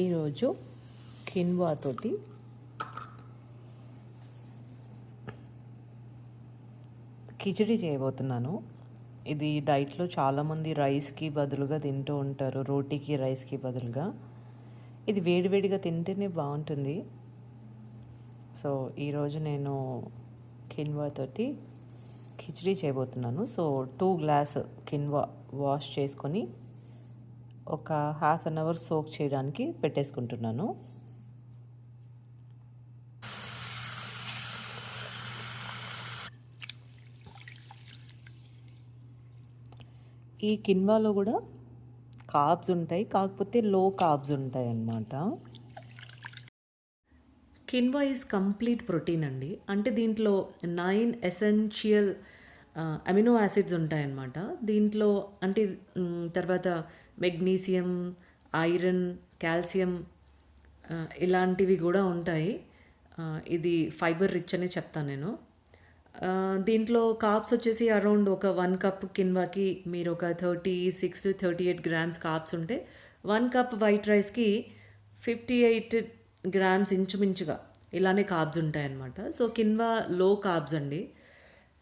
ఈరోజు కిన్వా తోటి చేయబోతున్నాను. ఇది డైట్లో చాలామంది రైస్కి బదులుగా తింటూ ఉంటారు రోటీకి రైస్కి బదులుగా. ఇది వేడివేడిగా తింటేనే బాగుంటుంది. సో ఈరోజు నేను కిన్వా తోటి కిచడీ చేయబోతున్నాను. So two glass quinoa wash చేసుకొని ఒక హాఫ్ అన్ అవర్ సోక్ చేయడానికి పెట్టేసుకుంటున్నాను. ఈ కిన్వాలో కూడా కార్బ్స్ ఉంటాయి కాకపోతే లో కార్బ్స్ ఉంటాయి అన్నమాట. కిన్వా ఈజ్ కంప్లీట్ ప్రోటీన్ అండి. అంటే దీంట్లో నైన్ ఎసెన్షియల్ అమినో యాసిడ్స్ ఉంటాయన్నమాట. దీంట్లో అంటే తర్వాత మెగ్నీషియం ఐరన్ కాల్షియం ఇలాంటివి కూడా ఉంటాయి. ఇది ఫైబర్ రిచ్ అని చెప్తాను నేను. దీంట్లో కాప్స్ వచ్చేసి అరౌండ్ ఒక వన్ కప్ కిన్వాకి మీరు ఒక thirty six thirty eight grams carbs ఉంటే వన్ కప్ వైట్ రైస్కి ఫిఫ్టీ ఎయిట్ గ్రామ్స్ ఇంచుమించుగా ఇలానే కాబ్స్ ఉంటాయన్నమాట. సో కిన్వా లో కార్బ్స్ అండి.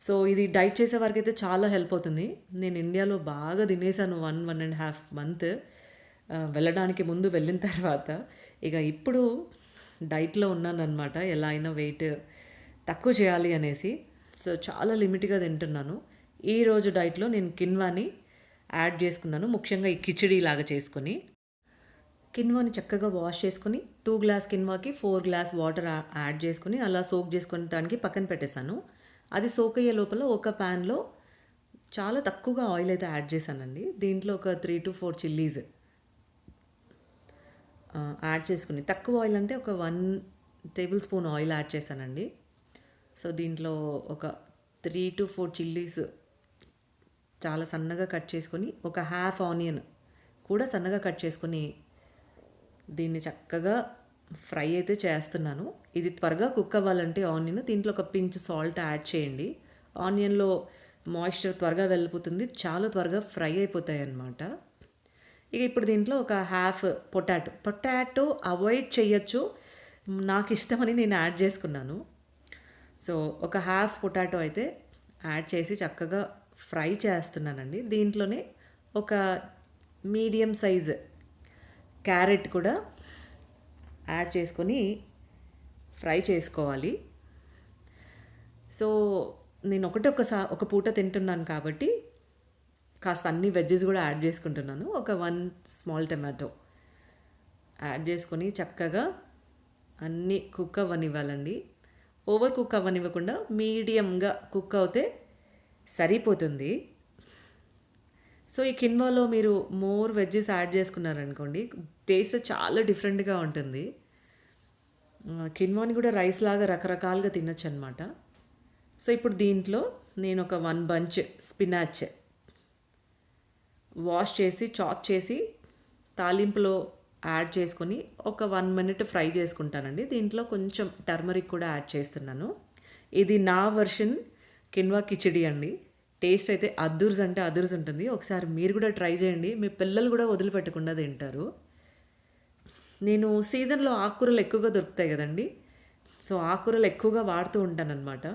సో ఇది డైట్ చేసే వారికి అయితే చాలా హెల్ప్ అవుతుంది. నేను ఇండియాలో బాగా తినేసాను one one and half month. వెళ్ళడానికి ముందు వెళ్ళిన తర్వాత ఇక ఇప్పుడు డైట్లో ఉన్నాను అనమాట ఎలా అయినా వెయిట్ తక్కువ చేయాలి అనేసి. సో చాలా లిమిట్గా తింటున్నాను. ఈ రోజు డైట్లో నేను కిన్వాని యాడ్ చేసుకున్నాను. ముఖ్యంగా ఈ కిచడీ లాగా చేసుకొని. కిన్వాని చక్కగా వాష్ చేసుకుని టూ గ్లాస్ కిన్వాకి ఫోర్ గ్లాస్ వాటర్ యాడ్ చేసుకుని అలా సోక్ చేసుకునడానికి పక్కన పెట్టేశాను. అది సోక్ అయ్యే లోపల ఒక ప్యాన్లో చాలా తక్కువగా ఆయిల్ అయితే యాడ్ చేశానండి. దీంట్లో ఒక three to four chillies add చేసుకుని. తక్కువ ఆయిల్ అంటే ఒక one tablespoon oil add చేశానండి. సో దీంట్లో ఒక త్రీ టు ఫోర్ చిల్లీస్ చాలా సన్నగా కట్ చేసుకొని ఒక హాఫ్ ఆనియన్ కూడా సన్నగా కట్ చేసుకొని దీన్ని చక్కగా ఫ్రై అయితే చేస్తున్నాను. ఇది త్వరగా కుక్ అవ్వాలంటే ఆనియన్ దీంట్లో ఒక పించ్ సాల్ట్ యాడ్ చేయండి. ఆనియన్లో మాయిశ్చర్ త్వరగా వెళ్ళిపోతుంది. చాలా త్వరగా ఫ్రై అయిపోతాయి అన్నమాట ఇక ఇప్పుడు దీంట్లో ఒక హాఫ్ పొటాటో. పొటాటో అవాయిడ్ చేయొచ్చు. నాకు ఇష్టమని నేను యాడ్ చేసుకున్నాను. సో ఒక హాఫ్ పొటాటో అయితే యాడ్ చేసి చక్కగా ఫ్రై చేస్తున్నానండి. దీంట్లోనే ఒక మీడియం సైజ్ క్యారెట్ కూడా యాడ్ చేసుకొని ఫ్రై చేసుకోవాలి. సో నేను ఒకటి ఒకసా ఒక పూట తింటున్నాను కాబట్టి కాస్త అన్ని వెజ్జెస్ కూడా యాడ్ చేసుకుంటున్నాను. ఒక వన్ స్మాల్ టమాటో యాడ్ చేసుకొని చక్కగా అన్నీ కుక్ అవ్వనివ్వాలండి. ఓవర్ కుక్ అవ్వనివ్వకుండా మీడియంగా కుక్ అవుతే సరిపోతుంది. సో ఈ కిన్వాలో మీరు మోర్ వెజ్జెస్ యాడ్ చేసుకున్నారనుకోండి టేస్ట్ చాలా డిఫరెంట్గా ఉంటుంది. కిన్వాని కూడా రైస్ లాగా రకరకాలుగా తినొచ్చు అనమాట సో ఇప్పుడు దీంట్లో నేను ఒక వన్ బంచ్ స్పినాచ్ వాష్ చేసి చాప్ చేసి తాలింపులో యాడ్ చేసుకొని ఒక వన్ మినిట్ ఫ్రై చేసుకుంటానండి. దీంట్లో కొంచెం టర్మరిక్ కూడా యాడ్ చేస్తున్నాను. ఇది నా వర్షన్ కిన్వా కిచిడి అండి. టేస్ట్ అయితే అద్దూర్స్ అంటే అదుర్స్ ఉంటుంది. ఒకసారి మీరు కూడా ట్రై చేయండి. మీ పిల్లలు కూడా వదిలిపెట్టకుండా తింటారు. నేను సీజన్లో ఆకుకూరలు ఎక్కువగా దొరుకుతాయి కదండి. సో ఆకుకూరలు ఎక్కువగా వాడుతూ ఉంటానన్నమాట.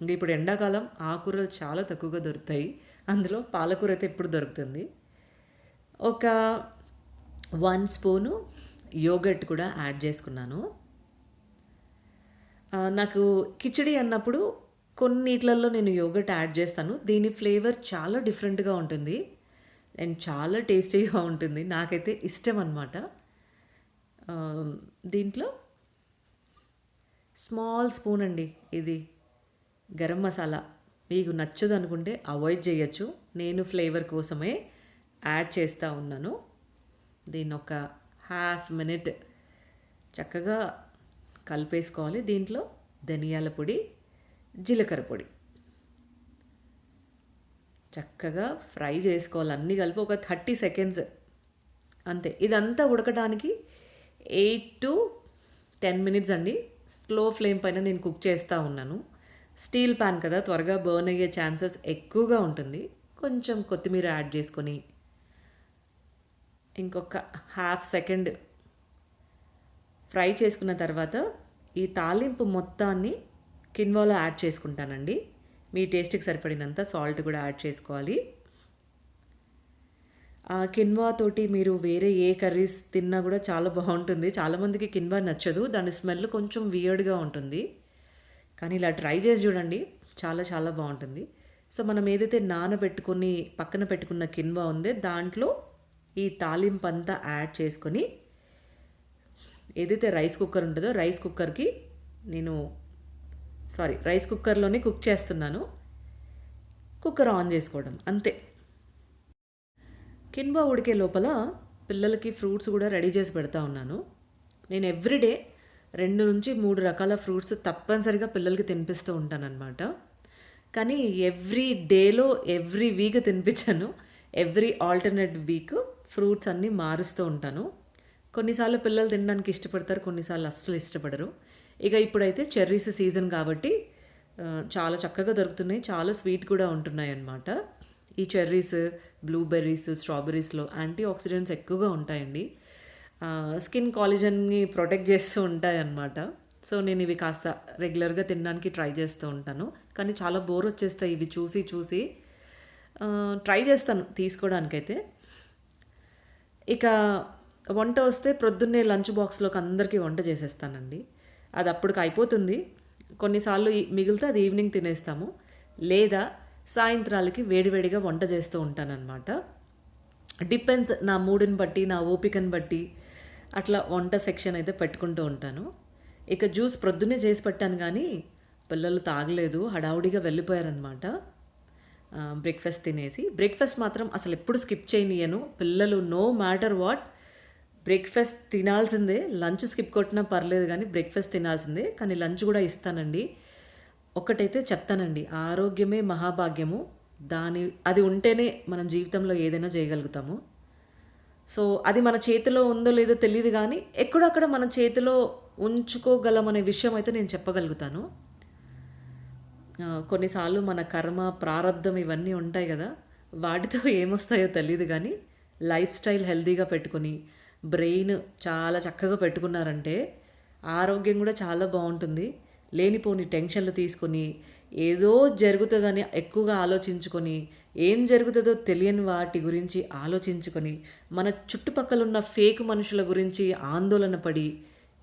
ఇంకా ఇప్పుడు ఎండాకాలం ఆకుకూరలు చాలా తక్కువగా దొరుకుతాయి. అందులో పాలకూర అయితే ఎప్పుడు దొరుకుతుంది. ఒక వన్ స్పూను యోగట్ కూడా యాడ్ చేసుకున్నాను. నాకు కిచిడి అన్నప్పుడు కొన్నిట్లలో నేను యోగట్ యాడ్ చేస్తాను. దీని ఫ్లేవర్ చాలా డిఫరెంట్గా ఉంటుంది. అండ్ చాలా టేస్టీగా ఉంటుంది. నాకైతే ఇష్టం అనమాట దీంట్లో స్మాల్ స్పూన్ అండి ఇది. గరం మసాలా. మీకు నచ్చదు అనుకుంటే అవాయిడ్ చేయొచ్చు. నేను ఫ్లేవర్ కోసమే యాడ్ చేస్తూ ఉన్నాను. దీన్ని ఒక హాఫ్ మినిట్ చక్కగా కలిపేసుకోవాలి. దీంట్లో ధనియాల పొడి జీలకర్ర పొడి. చక్కగా ఫ్రై చేసుకోవాలి. అన్నీ కలిపి ఒక థర్టీ సెకండ్స్. అంతే. ఇదంతా ఉడకడానికి ఎయిట్ టు టెన్ మినిట్స్ అండి. స్లో ఫ్లేమ్ పైన నేను కుక్ చేస్తూ ఉన్నాను. స్టీల్ ప్యాన్ కదా త్వరగా బర్న్ అయ్యే ఛాన్సెస్ ఎక్కువగా ఉంటుంది. కొంచెం కొత్తిమీర యాడ్ చేసుకొని ఇంకొక హాఫ్ సెకండ్ ఫ్రై చేసుకున్న తర్వాత ఈ తాలింపు మొత్తాన్ని కిన్వాలో యాడ్ చేసుకుంటానండి. మీ టేస్ట్కి సరిపడినంత సాల్ట్ కూడా యాడ్ చేసుకోవాలి. ఆ కిన్వా తోటి మీరు వేరే ఏ కర్రీస్ తిన్నా కూడా చాలా బాగుంటుంది. చాలామందికి కిన్వా నచ్చదు. దాని స్మెల్ కొంచెం వియర్డ్గా ఉంటుంది. కానీ ఇలా ట్రై చేసి చూడండి. చాలా చాలా బాగుంటుంది. సో మనం ఏదైతే నానబెట్టుకొని పక్కన పెట్టుకున్న కిన్వా ఉందే దాంట్లో ఈ తాలింపు అంతా యాడ్ చేసుకొని ఏదైతే రైస్ కుక్కర్ ఉంటుందో రైస్ కుక్కర్కి నేను సారీ రైస్ కుక్కర్లోనే కుక్ చేస్తున్నాను. కుక్కర్ ఆన్ చేసుకోవడం అంతే. కిన్బా ఉడికే లోపల పిల్లలకి ఫ్రూట్స్ కూడా రెడీ చేసి పెడతా ఉన్నాను. నేను ఎవ్రీడే రెండు నుంచి మూడు రకాల ఫ్రూట్స్ తప్పనిసరిగా పిల్లలకి తినిపిస్తూ ఉంటానన్నమాట. కానీ ఎవ్రీ డేలో ఎవ్రీ వీక్ తినిపించాను. ఎవ్రీ ఆల్టర్నేట్ వీక్ ఫ్రూట్స్ అన్నీ మారుస్తూ ఉంటాను. కొన్నిసార్లు పిల్లలు తినడానికి ఇష్టపడతారు కొన్నిసార్లు అస్సలు ఇష్టపడరు. ఇక ఇప్పుడైతే చెర్రీస్ సీజన్ కాబట్టి చాలా చక్కగా దొరుకుతున్నాయి. చాలా స్వీట్ కూడా ఉంటున్నాయి అన్నమాట. ఈ చెర్రీస్ బ్లూబెర్రీస్ స్ట్రాబెర్రీస్లో యాంటీ ఆక్సిడెంట్స్ ఎక్కువగా ఉంటాయండి. స్కిన్ కాలేజన్ని ప్రొటెక్ట్ చేస్తూ ఉంటాయి అన్నమాట. సో నేను ఇవి కాస్త రెగ్యులర్గా తినడానికి ట్రై చేస్తూ ఉంటాను. కానీ చాలా బోర్ వచ్చేస్తాయి ఇవి చూసి చూసి. ట్రై చేస్తాను తీసుకోవడానికైతే ఇక వంట వస్తే ప్రొద్దున్నే లంచ్ బాక్స్లోకి అందరికీ వంట చేసేస్తానండి. అది అప్పటికి అయిపోతుంది. కొన్నిసార్లు మిగిలితే అది ఈవినింగ్ తినేస్తాము. లేదా సాయంత్రాలకి వేడివేడిగా వంట చేస్తూ ఉంటానన్నమాట. డిపెండ్స్ నా మూడుని బట్టి నా ఓపికని బట్టి అట్లా వంట సెక్షన్ అయితే పెట్టుకుంటూ ఉంటాను. ఇక జ్యూస్ ప్రొద్దునే చేసి పెట్టాను కానీ పిల్లలు తాగలేదు హడావుడిగా వెళ్ళిపోయారనమాట బ్రేక్ఫాస్ట్ తినేసి. బ్రేక్ఫాస్ట్ మాత్రం అసలు ఎప్పుడు స్కిప్ చేయనియను. పిల్లలు నో మ్యాటర్ వాట్. బ్రేక్ఫాస్ట్ తినాల్సిందే. లంచ్ స్కిప్ కొట్టినా పర్లేదు కానీ బ్రేక్ఫాస్ట్ తినాల్సిందే. కానీ లంచ్ కూడా ఇస్తానండి. ఒకటైతే చెప్తానండి. ఆరోగ్యమే మహాభాగ్యము. దాని అది ఉంటేనే మనం జీవితంలో ఏదైనా చేయగలుగుతాము. సో అది మన చేతిలో ఉందో లేదో తెలియదు కానీ ఎక్కడక్కడ మన చేతిలో ఉంచుకోగలమనే విషయం అయితే నేను చెప్పగలుగుతాను. కొన్నిసార్లు మన కర్మ ప్రారంధం ఇవన్నీ ఉంటాయి కదా. వాటితో ఏమొస్తాయో తెలియదు కానీ లైఫ్ స్టైల్ హెల్తీగా పెట్టుకొని బ్రెయిన్ చాలా చక్కగా పెట్టుకున్నారంటే ఆరోగ్యం కూడా చాలా బాగుంటుంది. లేనిపోని టెన్షన్లు తీసుకొని ఏదో జరుగుతుందని ఎక్కువగా ఆలోచించుకొని ఏం జరుగుతుందో తెలియని వాటి గురించి ఆలోచించుకొని మన చుట్టుపక్కల ఉన్న ఫేక్ మనుషుల గురించి ఆందోళన పడి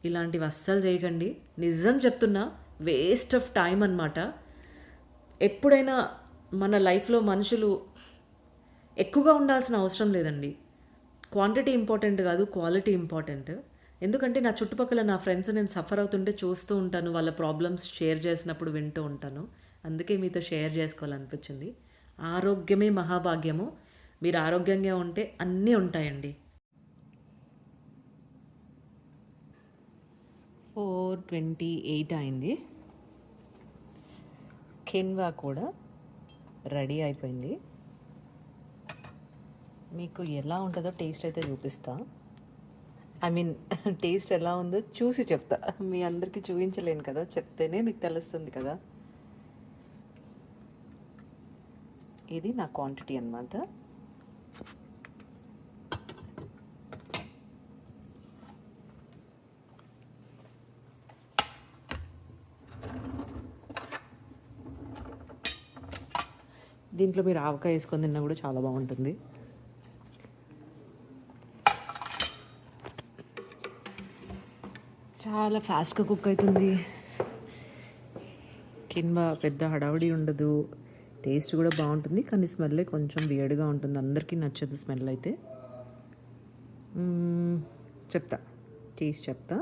ఇలాంటివి అస్సలు చేయకండి. నిజం చెప్తున్నా వేస్ట్ ఆఫ్ టైం అన్నమాట. ఎప్పుడైనా మన లైఫ్లో మనుషులు ఎక్కువగా ఉండాల్సిన అవసరం లేదండి. క్వాంటిటీ ఇంపార్టెంట్ కాదు క్వాలిటీ ఇంపార్టెంట్ ఎందుకంటే నా చుట్టుపక్కల నా ఫ్రెండ్స్ నేను సఫర్ అవుతుంటే చూస్తూ ఉంటాను వాళ్ళ ప్రాబ్లమ్స్ షేర్ చేసినప్పుడు వింటూ ఉంటాను. అందుకే మీతో షేర్ చేసుకోవాలనిపించింది. ఆరోగ్యమే మహాభాగ్యము. మీరు ఆరోగ్యంగా ఉంటే అన్నీ ఉంటాయండి. ఫోర్ ట్వంటీ ఎయిట్ అయింది. కెన్వా కూడా రెడీ అయిపోయింది. మీకు ఎలా ఉంటుందో టేస్ట్ అయితే చూపిస్తా. ఐ మీన్ టేస్ట్ ఎలా ఉందో చూసి చెప్తా. మీ అందరికీ చూపించలేను కదా చెప్తేనే మీకు తెలుస్తుంది కదా. ఇది నా క్వాంటిటీ అన్నమాట. దీంట్లో మీరు ఆవకాయ వేసుకొని తిన్నా కూడా చాలా బాగుంటుంది. చాలా ఫాస్ట్గా కుక్ అవుతుంది. కింద పెద్ద హడావుడి ఉండదు. టేస్ట్ కూడా బాగుంటుంది కానీ స్మెల్ కొంచెం వేడిగా ఉంటుంది. అందరికీ నచ్చదు స్మెల్ అయితే. చెప్తా. టేస్ట్ చెప్తా.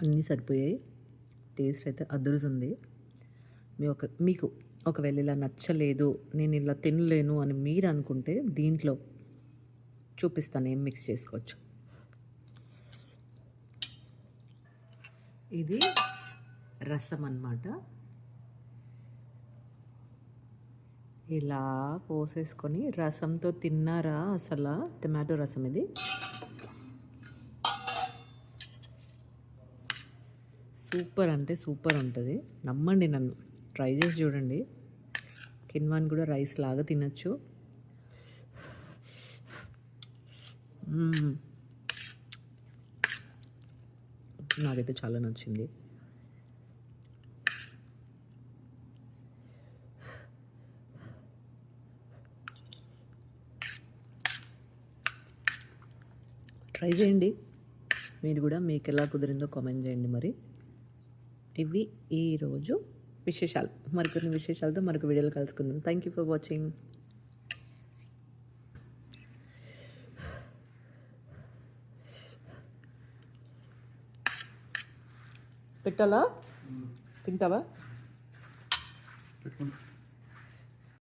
అన్నీ సరిపోయాయి. టేస్ట్ అయితే అదురుతుంది. మీ ఒక మీకు ఒకవేళ ఇలా నచ్చలేదు నేను ఇలా తినలేను అని మీరు అనుకుంటే దీంట్లో చూపిస్తాను ఏం మిక్స్ చేసుకోవచ్చు. ఇది రసం అన్నమాట. ఇలా పోసేసుకొని రసంతో తిన్నారా అసలు? టమాటో రసం ఇది. సూపర్ అంటే సూపర్ ఉంటుంది. నమ్మండి నన్ను. ట్రై చేసి చూడండి. కిన్వాన్ కూడా రైస్ లాగా తినచ్చు. నాకైతే చాలా నచ్చింది. ట్రై చేయండి. మీరు కూడా మీకు ఎలా కుదిరిందో కామెంట్ చేయండి మరి. ఇవి ఈరోజు విశేషాలు మరికొన్ని విశేషాలతో మరొక వీడియోలో కలుసుకుందాం. థ్యాంక్ యూ ఫర్ వాచింగ్ పెట్టాలా? తింటావా?